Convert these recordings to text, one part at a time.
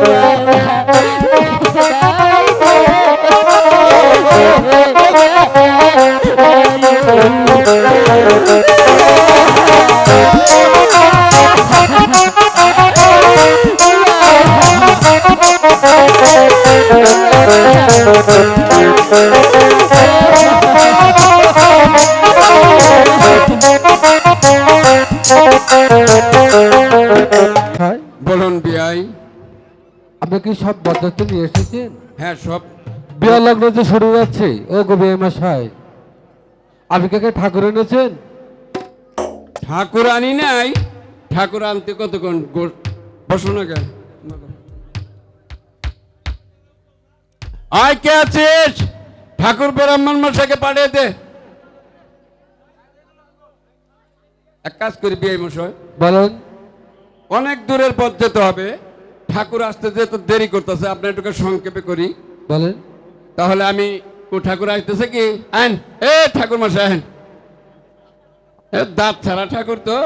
খায় বরযাত্রী নিয়ে এসেছেন? হ্যাঁ সব বিয়া লগ্ন যে শুরু যাচ্ছে ও বিয়ে মশাই আপনি কাকে ঠাকুর এনেছেন? ঠাকুর আনি নাই। ঠাকুর আনতে কতক্ষণ বসো না কেন? আয় কে আছিস? ঠাকুর ব্রাহ্মণ মশাইকে পাঠিয়ে দে। এক কাজ করি বিয়ে মশাই বলেন। অনেক দূরের পথ যেতে হবে। ঠাকুর আসতে যেতে দেরি করতেছে আপনি একটু সংক্ষেপে করি। বলেন। তাহলে আমি ও ঠাকুর আসতেছে কি? আন এ ঠাকুর মশাই আন এ দাঁত ছাড়া ঠাকুর তো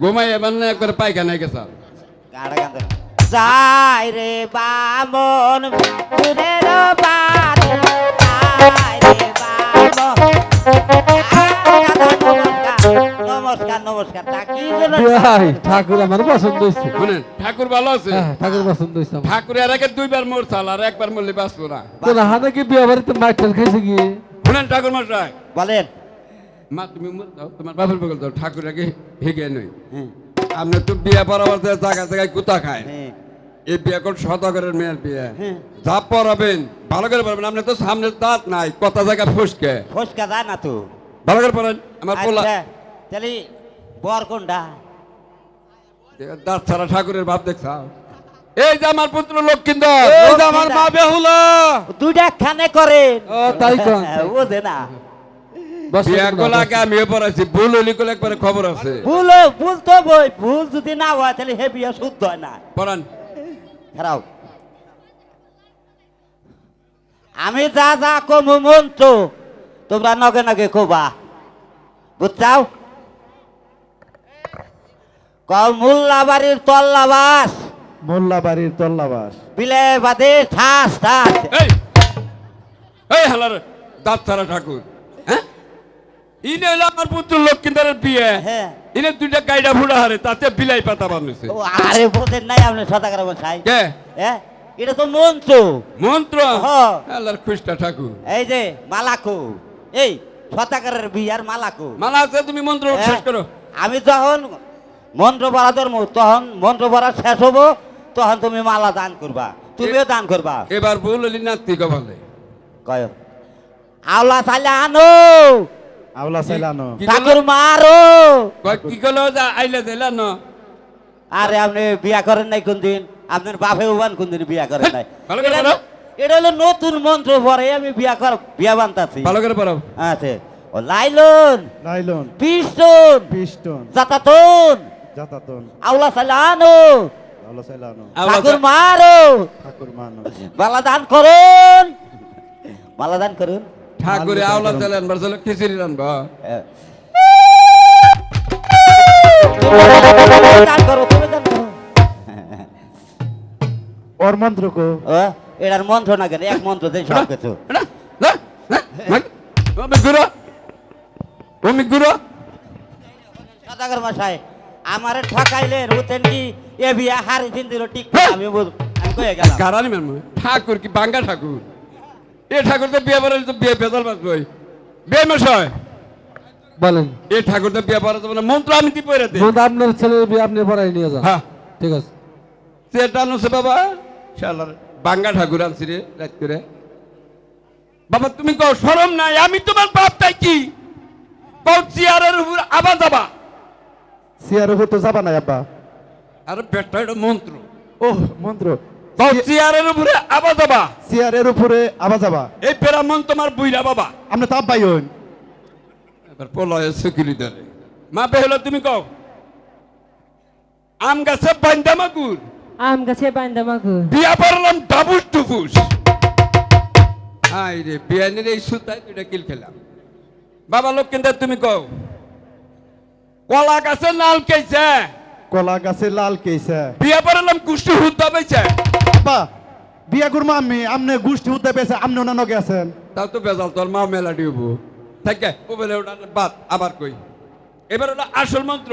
ঘুমাই এবার না একবার পায়খানায় গেছে। যাই রে বামন বাদ কি ঠাকুর আমার পছন্দ হয়েছে। শুনেন ঠাকুর ভালো আছে? হ্যাঁ ঠাকুর পছন্দ হয়েছে ঠাকুর এর আগে দুইবার মোর চাল আর একবার মরলে বাঁচবো না। তো রাহা নাকি বিয়ে বাড়িতে মাইটার খাইছে গিয়ে শুনেন ঠাকুর মশাই। বলেন। মা তুমি মরে যাও তোমার বাপের বগল দাও ঠাকুর আগে হেগে নই। আপনি তো বিয়ে পড়াবার জায়গা জায়গায় কুতা খায়। হ্যাঁ, এই বিয়ে কোন মেয়ের বিয়ে? হ্যাঁ। যা পড়াবেন ভালো করে পড়াবেন আপনি তো সামনে দাঁত নাই কত জায়গা ফুসকে। ফসকা যায় না তো। ভালো করে পড়েন আমার তাহলে বর কোনটা? দাঁত ছাড়া ঠাকুরের ভাব দেখছাও এই যে আমার পুত্র লক্ষ্মীন্দর। এই যে আমার মা বেহুলা। দুইটা খানে করে ও তাই কন বোঝে না। ভুল হলি কোলে একবারে খবর আছে। ভুল ভুল তো বই ভুল যদি না হয় তাহলে হে বিয়া শুদ্ধ হয় না। পড়ান। খারাপ আমি যা যা কমু মন্ত্র তোমরা নগে নগে কবা। বুঝছাও? ক মোল্লা তল্লাবাস। মোল্লা বাড়ির তল্লাবাস। বিলে বাদে ঠাস ঠাস। এই এই হালার দাঁত ঠাকুর হ্যাঁ? ইনে হলো আমার পুত্র লক্ষ্মীন্দরের বিয়ে। হ্যাঁ। ইনে দুইটা গাইডা ফুড়া হারে তাতে বিলাই পাতা বানিয়েছে। ও, আরে বোঝেন নাই আপনি সদাগর বসাই কে? হ্যাঁ এটা তো মন্ত্র। মন্ত্র? হ্যাঁ। আল্লাহর খ্রিস্টা ঠাকুর। এই যে মালাকো। এই সদাগরের বিয়ার মালাকো। মালা আছে তুমি মন্ত্র শেষ হ্যাঁ, করো। আমি যখন মন্ত্র পড়া ধর্ম তখন মন্ত্র পড়া শেষ হব তখন তুমি মালা দান করবা। তুমিও দান করবা। এবার ভুল হলি নাতি কবালে কয়? আওলা চাইলে আনো। আওলা সাইলানো কি ঠাকুর মারো। কয় কি করল যা আইলে দিলা ন আরে আপনি বিয়া করেন নাই কোনদিন? আপনার বাপে উবান কোনদিন বিয়া করেন নাই? ভালো করে এটা- বলো। এটা হলো নতুন মন্ত্র পরে আমি বিয়া কর বিয়া বানতাছি। ভালো করে পড়াও আছে ও লাইলন। লাইলন। পিস্টন পিস্টন জাতাতন। জাতাতন আনো আওলা সাইলানো আওলা ঠাকুর মারো ঠাকুর মানো মালা দান করুন মালা দান করুন ঠাকুরে আওলা চালে আনবার চলো খিচুড়ি রানবা দান করো তুমি দান করো ওর মন্ত্র কো এটার মন্ত্র না কেন? এক মন্ত্র সব কিছু। গুরু। গুরু। মশাই। আমারে ঠকাইলে রুতেন কি? এ বিয়া হারি দিন দিল ঠিক আমি বুঝ- আমি কয়ে গেলাম। কারানি ম্যাম ঠাকুর কি বাঙ্গা ঠাকুর? এ ঠাকুর তো বিয়ে পড়ালে তো বিয়ে পেতাল বাঁচবই বিয়ে মশাই বলেন। এ ঠাকুর তো বিয়ে পড়া যাবে না মন্ত্র আমি দি পড়ে দে। বন্ধু, আপনার ছেলের বিয়ে আপনি পড়াই নিয়ে যান। হ্যাঁ। ঠিক আছে। সেটা আনছে বাবা শালার বাঙ্গা ঠাকুর আনছি রে রাত করে। বাবা তুমি কও শরম নাই আমি তোমার বাপ তাই কি? কও চেয়ারের উপর আবার যাবা। সিয়ার উপর তো যাবা না আব্বা? আর এটা মন্ত্র। ও মন্ত্র। চেয়ারের উপরে আবার যাবা। সিয়ারের উপরে আবার যাবা। এই পেরামন তোমার বুইরা বাবা। আপনি তাপ পাই এবার পলয়ে সুকিলি মা বেহলো তুমি কও? আম গাছে বান্দা মাগুর। আম গাছে বান্দা মাগু বিয়া পড়লাম ডাবুস টুকুস হাই রে বিয়ানের এই সুতায় দুইটা কিল খেলাম। বাবা লোক কিন্তু তুমি কও? কলা গাছে লাল কেছে। কলা গাছে লাল কেছে। বিয়া পড়ালাম কুষ্টি হুদ্দা বেচে আব্বা বিয়া করব আমি আমনে গোষ্ঠী উদ্দে পেয়েছে আমনে ওনা নগে আছেন। তাও তো বেজাল তোর মা মেলা দিব থাকে ও বলে ওটা বাদ আবার কই। এবার ওটা আসল মন্ত্র।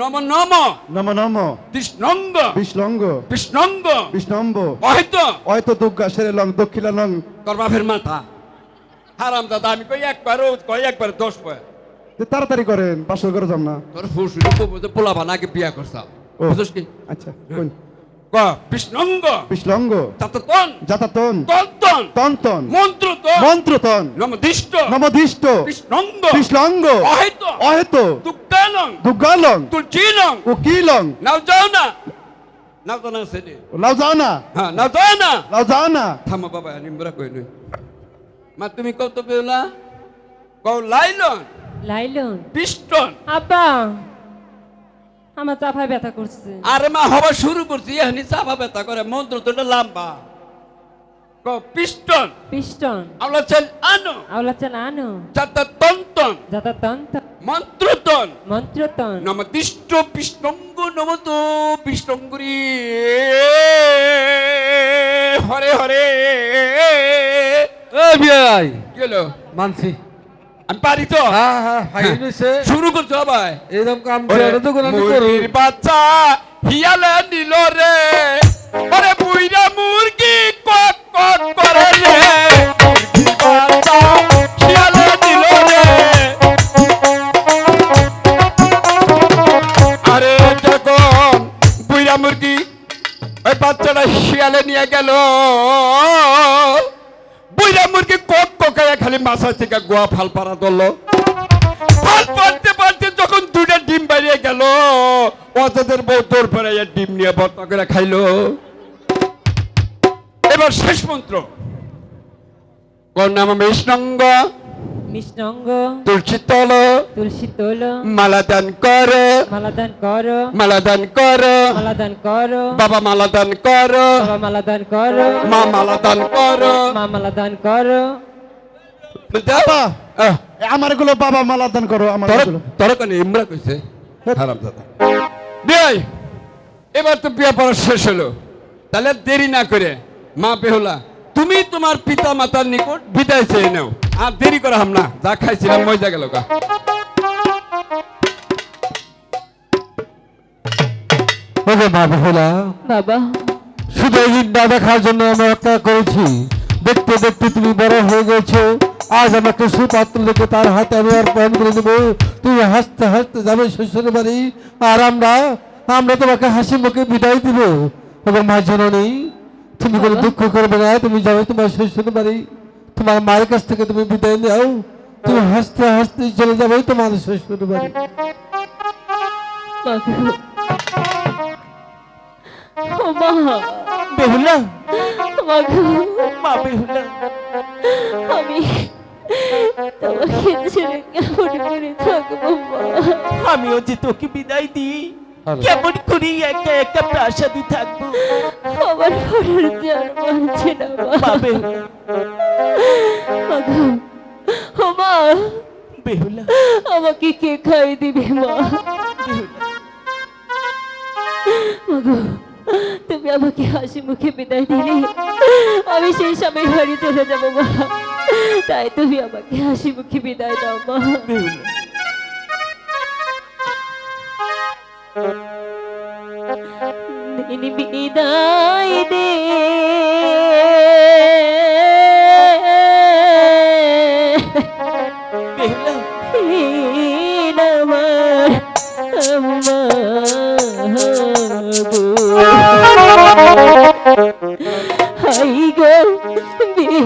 নম নম। নম নম। কৃষ্ণঙ্গ বিষ্ণঙ্গ। কৃষ্ণঙ্গ বিষ্ণম্ব হয়তো হয়তো দুর্গা সেরে লং দক্ষিণা লং। তোর বাপের মাথা। হারাম দাদা আমি কই একবার কই একবার দশ তো তাড়াতাড়ি করেন পাঁচশো করে যাম না। তোর ফুসুরি পোলাবা নাকি বিয়া করছা ও। বুঝছিস কি? আচ্ছা কোন ক কৃষ্ণঙ্গ বিষ্লঙ্গ তাততন যাতাতন তন্তন। তন্তন। মন্ত্র তো মন্ত্রতন। নমদিষ্ট। নমদিষ্ট। কৃষ্ণঙ্গ বিষ্লঙ্গ অহেত। অহেত। তুকালং দুর্গালং তুলচিলং। উকিলং। নাও যাও না নাও তো না সেনে লাও যাও না হ্যাঁ নাও যাও না লাও যাও না থামো বাবা নিম্বরা কই নই মা তুমি কও তো বেলা কও লাইলন। লাইলন। পিস্টন আব্বা আমার চাপায় ব্যথা করছে। আরে মা হবা শুরু করছি এখানে চাপা ব্যথা করে মন্ত্র তো লম্বা। পিস্টন পিস্টন আমরা চাল আনো। আওলাচান আনো। চাতা তন্তন। যাতা তন্ত মন্ত্রতন। মন্ত্রতন। নমদিষ্ট বিষ্ণঙ্গ নমত বিষ্ণঙ্গুরি হরে হরে। এ বিয়াই। গেল মানছি। আমি পারি তো হ্যাঁ হ্যাঁ ফাইন হইছে শুরু করছ ভাই এরকম কাম করে তো কোনো করু মুরগির বাচ্চা হিয়ালে নিল রে। আরে বুইরা মুরগি কক কক করে রে। মুরগির বাচ্চা হিয়ালে নিল রে। আরে যখন বুইরা মুরগি ওই বাচ্চাটা শিয়ালে নিয়ে গেল বুইরা মুরগি কক কোকায় খালি মাছা থেকে গোয়া ফাল পাড়া ধরলো। ফাল পাড়তে যখন দুইটা ডিম বেরিয়ে গেল অতদের বউ তোর পরে ডিম নিয়ে বর্তা করে খাইলো। এবার শেষ মন্ত্র। কোন নাম বিষ্ণঙ্গ মিষ্ণঙ্গ তুলসী তল। তুলসী তোল। মালাদান কর। মালাদান কর। মালাদান কর। মালাদান কর। বাবা মালাদান কর। বাবা মালাদান কর। মা মালাদান কর। মা মালাদান কর। বাবা আমারগুলো বাবা মালা দান করো আমারগুলো ইমরা কইছে। হারাম দাদা। বিয়াই এবার তো বিয়া পড়া শেষ হলো। তাহলে দেরি না করে মা বেহুলা তুমি তোমার পিতা মাতার নিকট বিদায় চেয়ে নাও। আর দেরি করা হাম না যা খাইছিলাম মজা গেল গা। ওকে বাবা শুধু এই না দেখার জন্য আমি অপেক্ষা করেছি। দেখতে দেখতে তুমি বড় হয়ে গেছো। আজ আমাকে সুপাত্র তার হাতে আমি অর্পণ করে দেবো। তুমি হাসতে হাসতে যাবে শ্বশুর বাড়ি। আর আমরা আমরা তোমাকে হাসি মুখে বিদায় দিব। এবং মা জননী তুমি কোনো দুঃখ করবে না তুমি যাবে তোমার শ্বশুর বাড়ি তোমার মায়ের কাছ থেকে তুমি বিদায় নাও। তুমি হাসতে হাসতে চলে যাবে তোমার শ্বশুর বাড়ি। বেহুলা। মা বেহুলা। আমি তোমাকে ছেড়ে কেমন করে থাকব আমিও যে তোকে বিদায় দিই। কেমন করে একা একা প্রাসাদে থাকব? আমার পড়ার জ্ঞান মানছে না পাবে। ও মা। বেহুলা। আমাকে কে খাই দিবে মা? তুমি আমাকে হাসি মুখে বিদায় দিলে। আমি সেই সময় বাড়ি চলে যাব মা। তাই তুমি আমাকে হাসি মুখে বিদায় দাও মা। বেহুলা। দিন বিদায় দে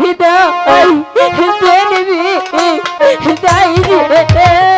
বিদায় দেন বিদায়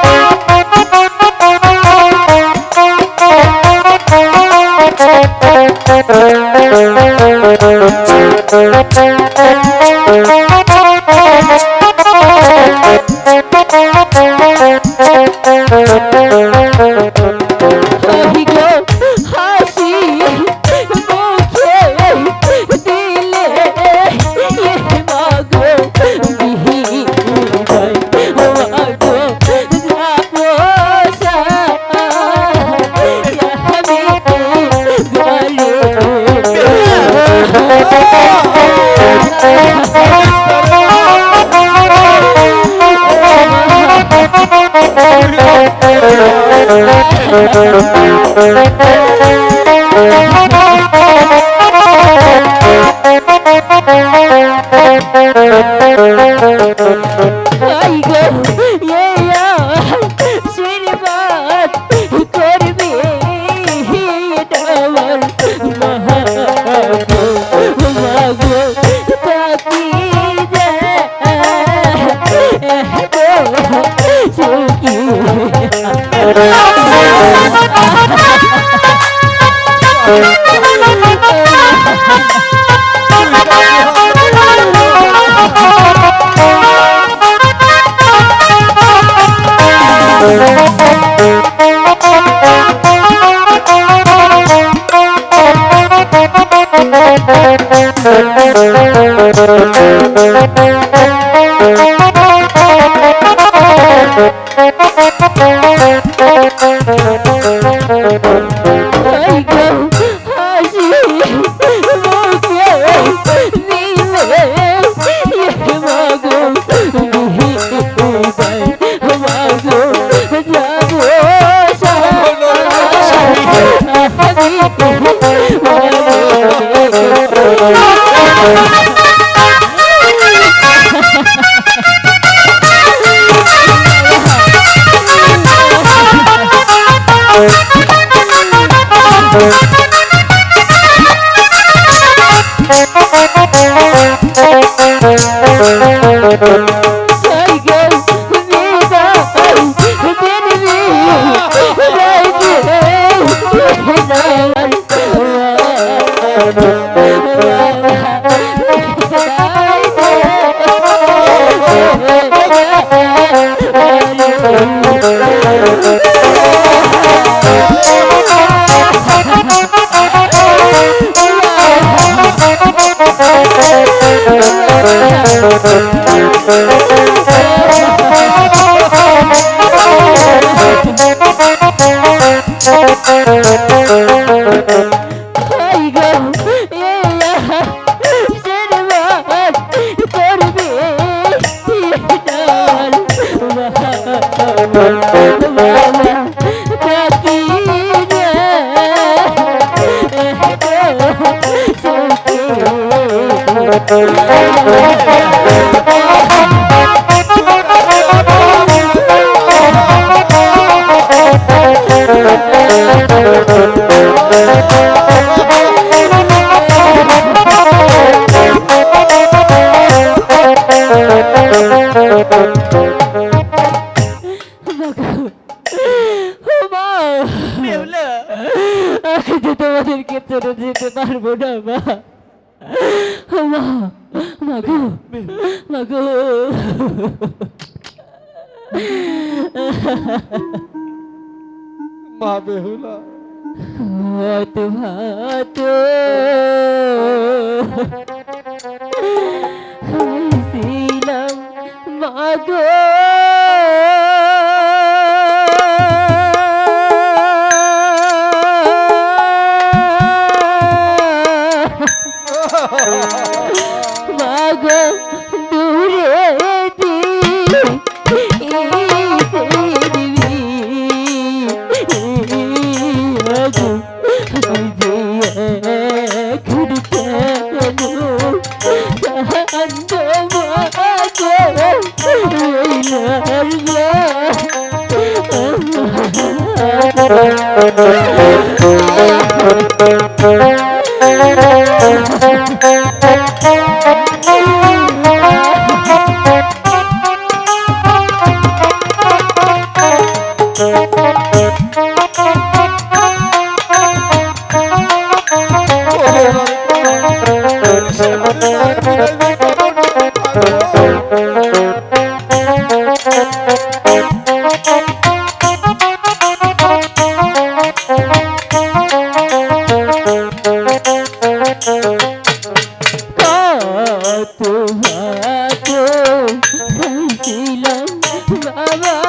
আই আই কত হাত ভাঙছিলাম বাবা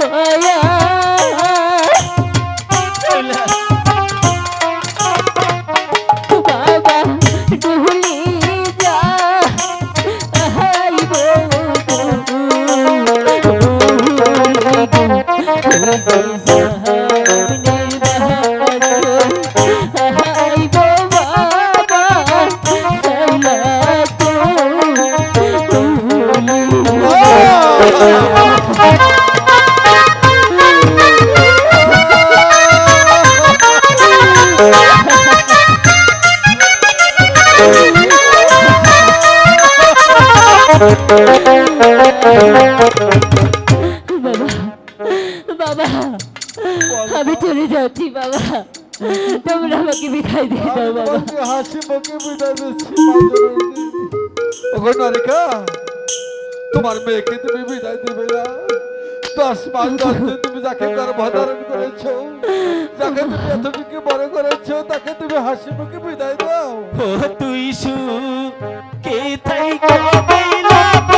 ছায়া তোমার মেয়েকে তুমি বিদায় দেবে না দশ মাস দশ দিন তুমি যাকে তার ভদারণ করেছ যাকে তুমি এতটুকু বড় করেছ তাকে তুমি হাসি মুখে বিদায় দাও তুই সু, কে তাই কবে লাভ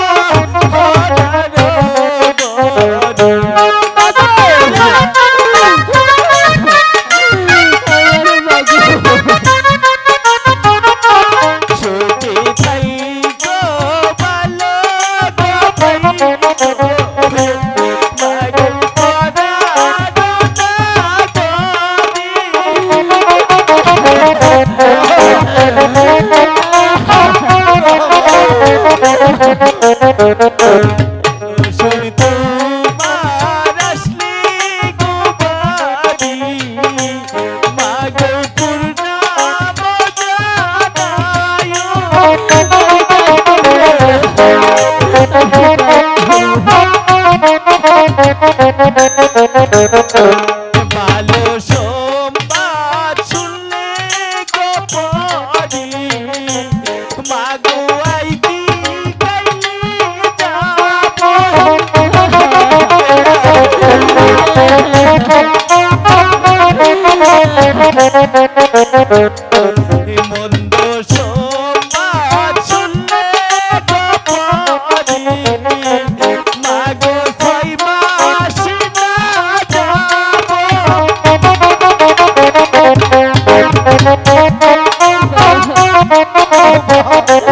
Hello.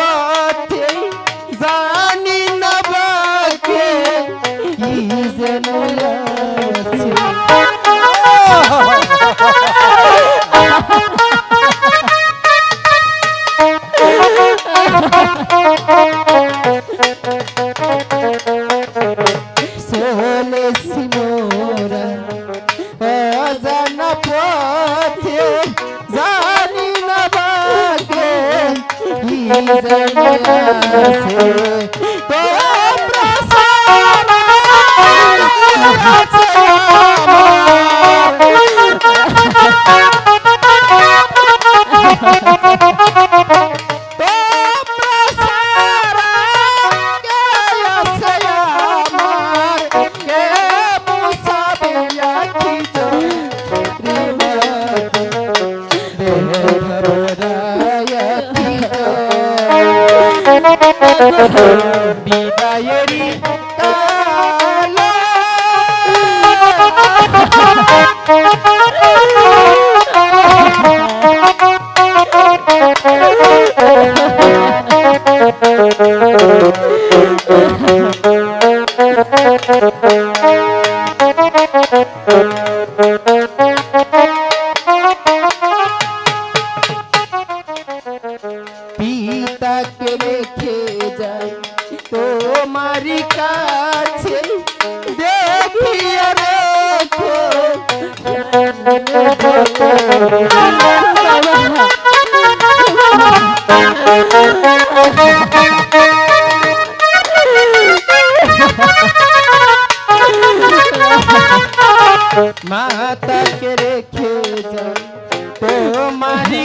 পথে যা মাতাকে রেখে যাই তোমারি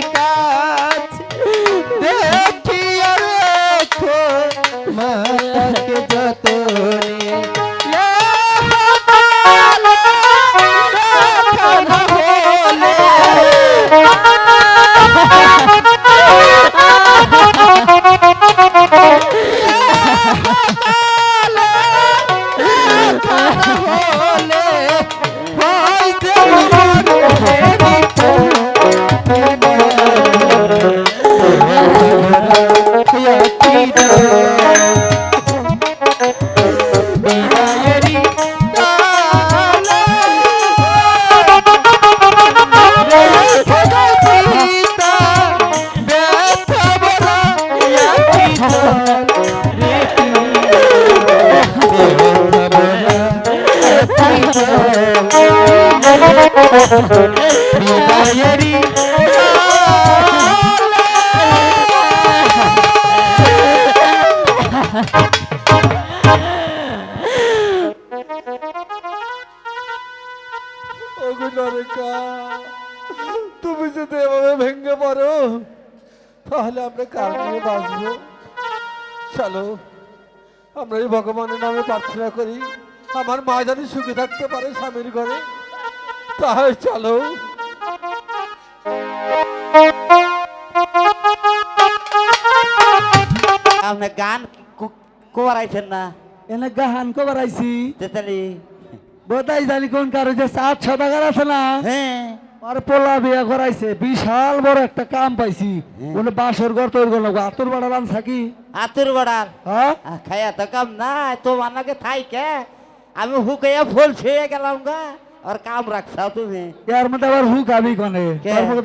তুমি যদি এভাবে ভেঙে পড়ো, তাহলে আমরা কার নিয়ে বাঁচবো? চলো, আমরা এই ভগবানের নামে প্রার্থনা করি। আমার মা জানি সুখে থাকতে পারে স্বামীর ঘরে। তাহলে চলো। আপনি গান কোয়ারাইছেন না? এনে গাহান কবার আইছি তেতালি বোধাই জানি কোন কারও যে সাত সদাগার আছে না? হ্যাঁ। আর পোলা বিয়া করাইছে বিশাল বড় একটা কাম পাইছি। বলে বাঁশের ঘর তৈরি করল আতর বাড়া রান থাকি আতুর বড়ার? হ্যাঁ? খাইয়া তো কাম নাই তো মানাকে থাই কে আমি হুকাইয়া ফুল ছুঁয়ে গেলাম গা। আর কাম রাখছাও তুমি। এর মধ্যে আবার হুকাবি কনে?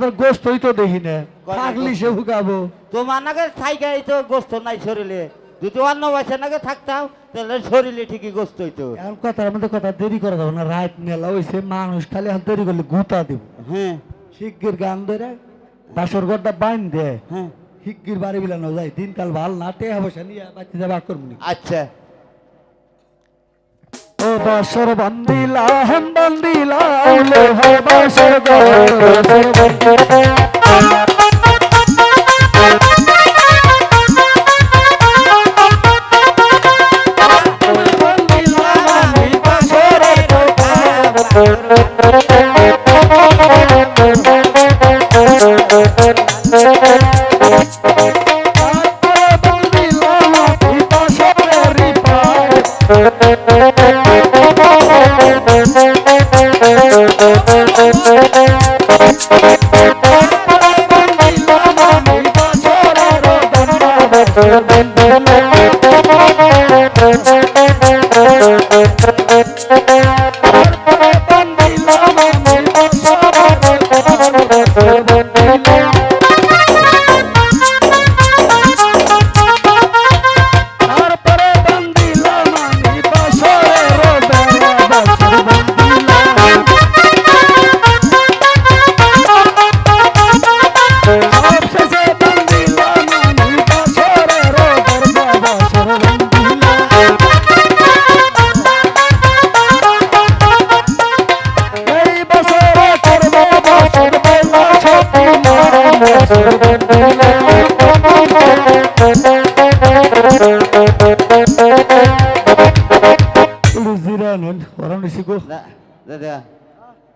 তার গোস্তই তো দেখি না। থাকলি সে হুকাবো তো মানাকে থাই কে তো গোস্ত নাই শরীরে। যদি অন্য বয়সে নাকি থাকতাম তাহলে শরীরে ঠিকই গোস্ত হইতো। এখন কথার মধ্যে কথা দেরি করা যাবে না রাত মেলা হইছে মানুষ খালি হাত দেরি করলে গুতা দিব। হ্যাঁ। শিগগির গান ধরে বাসর ঘরটা বাইন দে। হ্যাঁ। শিগগির বাড়ি বিলানো যায় দিনকাল ভালো না তে বসে নিয়ে বাচ্চা যাবা করবনি আচ্ছা। বাসর বান্দিলা হেম বান্দিলা লো হে বাসর বাসরে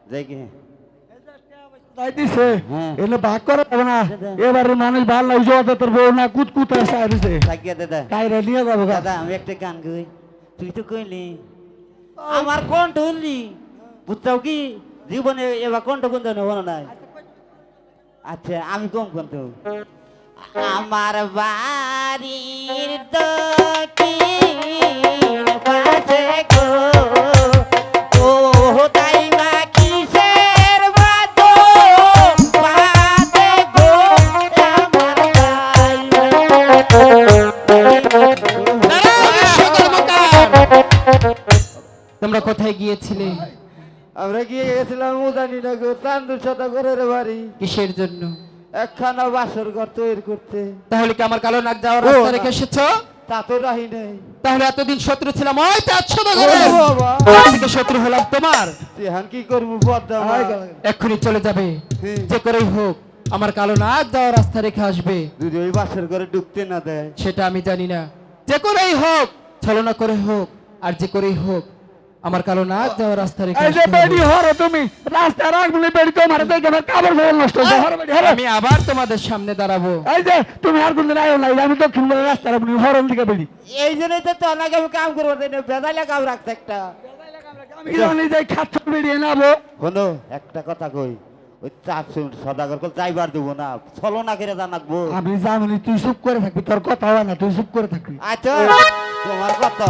যাই কি হ্যাঁ। এনে ভাগ করা যাবে না। এবারে মানুষ ভালো লাগছে অত তোর বউ না কুত কুত আসে দাদা কাইরে নিয়ে যাব দাদা আমি একটা গান গাই। তুই তো কইলি আমার কণ্ঠ হলি বুঝছাও কি? জীবনে এবার কণ্ঠ কোনটা নেব নাই? আচ্ছা আমি কম কন্ত আমার বাড়ির দক্ষিণ পাশে তোমরা কোথায় গিয়েছিলে? আমরা গিয়ে গেছিলাম উদানীনগর চান্দু শতকরের বাড়ি। কিসের জন্য? একখানা বাসর ঘর তৈরি করতে। তাহলে কি আমার কালো নাক যাওয়ার রাস্তা রেখে এসেছ? তা তো রাহি নেই। তাহলে এতদিন শত্রু ছিলাম ওই চার শত ও বাবা। থেকে শত্রু হলাম তোমার? তেহান কি করব পদ্মা? এক্ষুনি চলে যাবে। যে করেই হোক আমার কালো নাক যাওয়ার রাস্তা রেখে আসবে। যদি ওই বাসর ঘরে ঢুকতে না দেয়। সেটা আমি জানি না। যে করেই হোক ছলনা করে হোক আর যে করেই হোক আমার কালো নাক যাওয়ার রাস্তা রেখে এই যে বেডি। হরো তুমি। রাস্তা রাখবি বেডি তোমার দেখে আমার কাপড় ফেল নষ্ট হচ্ছে হরো বেডি হরো। আমি আবার তোমাদের সামনে দাঁড়াবো। এই যে তুমি আর কোনদিন আয়ো নাই আমি দক্ষিণ বলে রাস্তা রাখবি হরন দিকে বেডি। এই জন্যই তো তো নাকি আমি কাম করব তাই না? বেদাইলে কাম রাখতে একটা। আমি জানি যে খাচ্ছ বেডি নাবো হলো একটা কথা কই ওই চার সদাগর কল যাইবার দেবো না ছলো না করে জানাকবো আমি জানি তুই চুপ করে থাকবি তোর কথা হয় না তুই চুপ করে থাকবি। আচ্ছা তোমার কথা